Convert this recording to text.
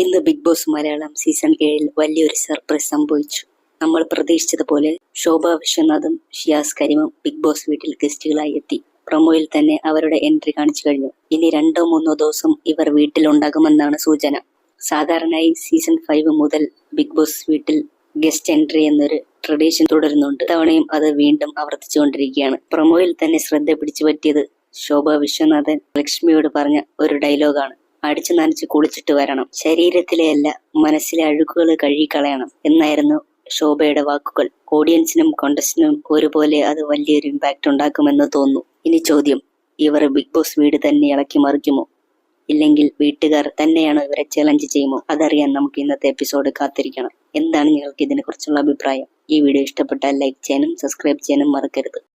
ഇന്ന് big boss Malayalam season ഏഴിൽ വലിയൊരു സർപ്രൈസ് സംഭവിച്ചു. നമ്മൾ പ്രതീക്ഷിച്ചതുപോലെ ശോഭ വിശ്വനാഥും ഷിയാസ് കരീമും ബിഗ് ബോസ് വീട്ടിൽ ഗസ്റ്റുകളായി എത്തി. പ്രൊമോയിൽ തന്നെ അവരുടെ എൻട്രി കാണിച്ചു കഴിഞ്ഞു. ഇനി രണ്ടോ മൂന്നോ ദിവസം ഇവർ വീട്ടിലുണ്ടാകുമെന്നാണ് സൂചന. സാധാരണയായി സീസൺ ഫൈവ് മുതൽ ബിഗ് ബോസ് വീട്ടിൽ ഗസ്റ്റ് എൻട്രി എന്നൊരു ട്രഡീഷൻ തുടരുന്നുണ്ട്. തവണയും അത് വീണ്ടും ആവർത്തിച്ചുകൊണ്ടിരിക്കുകയാണ്. പ്രൊമോയിൽ തന്നെ ശ്രദ്ധ പിടിച്ചു പറ്റിയത് ശോഭ വിശ്വനാഥൻ ലക്ഷ്മിയോട് പറഞ്ഞ ഒരു ഡയലോഗാണ്. അടിച്ചു നനച്ച് കുളിച്ചിട്ട് വരണം. ശരീരത്തിലെ അല്ല മനസ്സിലെ അഴുക്കുകൾ കഴുകിക്കളയണം എന്നായിരുന്നു ശോഭയുടെ വാക്കുകൾ. ഓഡിയൻസിനും കോണ്ടസ്റ്റിനും ഒരുപോലെ അത് വലിയൊരു ഇമ്പാക്റ്റ് ഉണ്ടാക്കുമെന്ന് തോന്നുന്നു. ഇനി ചോദ്യം. ഇവർ ബിഗ് ബോസ് വീട് തന്നെ ഇളക്കി മറിക്കുമോ? ഇല്ലെങ്കിൽ വീട്ടുകാർ തന്നെയാണോ ഇവരെ ചലഞ്ച് ചെയ്യുമോ? അതറിയാൻ നമുക്ക് ഇന്നത്തെ എപ്പിസോഡ് കാത്തിരിക്കണം. എന്താണ് നിങ്ങൾക്ക് ഇതിനെക്കുറിച്ചുള്ള അഭിപ്രായം? ഈ വീഡിയോ ഇഷ്ടപ്പെട്ടാൽ ലൈക്ക് ചെയ്യാനും സബ്സ്ക്രൈബ് ചെയ്യാനും മറക്കരുത്.